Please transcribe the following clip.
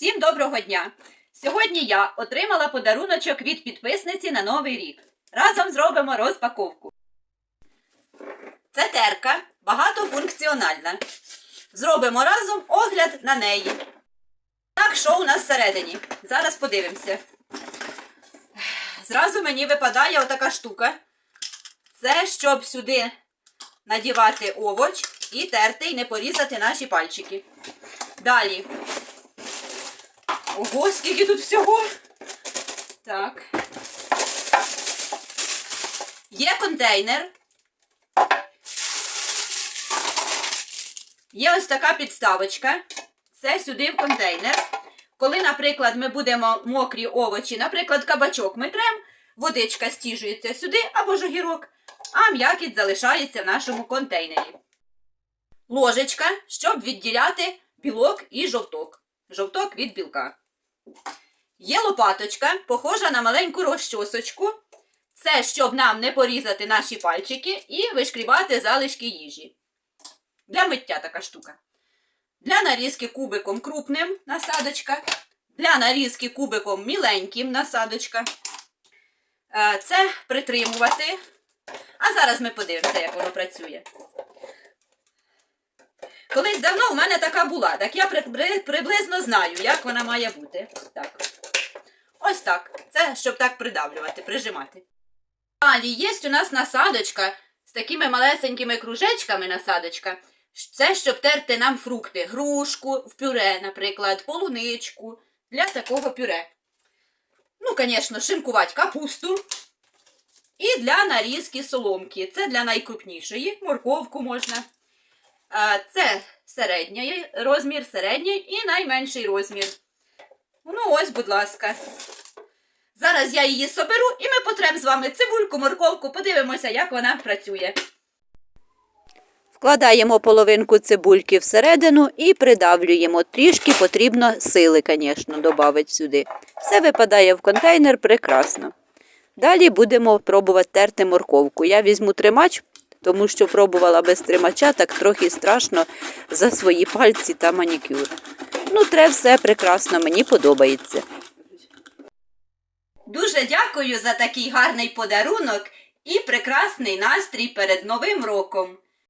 Всім доброго дня! Сьогодні я отримала подаруночок від підписниці на Новий рік. Разом зробимо розпаковку. Це терка багатофункціональна. Зробимо разом огляд на неї. Так, що у нас всередині? Зараз подивимося. Зразу мені випадає отака штука. Це щоб сюди надівати овоч і терти і не порізати наші пальчики. Далі. Ого, скільки тут всього. Так. Є контейнер. Є ось така підставочка. Це сюди в контейнер. Коли, наприклад, ми будемо мокрі овочі, наприклад, кабачок ми трем, водичка стіжується сюди або ж огірок, а м'якість залишається в нашому контейнері. Ложечка, щоб відділяти білок і жовток. Жовток від білка. Є лопаточка, похожа на маленьку розчосочку. Це щоб нам не порізати наші пальчики і вишкрібати залишки їжі. Для миття така штука. Для нарізки кубиком крупним насадочка. Для нарізки кубиком міленьким насадочка. Е, Це притримувати. А зараз ми подивимося, як воно працює. Колись давно у мене така була, так я при- при- приблизно знаю, як вона має бути. Так. Ось так. Це щоб так придавлювати, прижимати. Далі є у нас насадочка з такими малесенькими кружечками насадочка. Це щоб терти нам фрукти, грушку в пюре, наприклад, полуничку для такого пюре. Ну, звісно, шинкувати капусту. І для нарізки соломки. Це для найкрупнішої, морковку можна. Це середній розмір, середній і найменший розмір. Ну, ось, будь ласка. Зараз я її соберу і ми потрем з вами цибульку, морковку, подивимося, як вона працює. Вкладаємо половинку цибульки всередину і придавлюємо. Трішки потрібно сили, звісно, додати сюди. Все випадає в контейнер прекрасно. Далі будемо пробувати терти морковку. Я візьму тримач, тому що пробувала без тримача, так трохи страшно за свої пальці та манікюр. Ну, тре все прекрасно, мені подобається. Дуже дякую за такий гарний подарунок і прекрасний настрій перед Новим роком.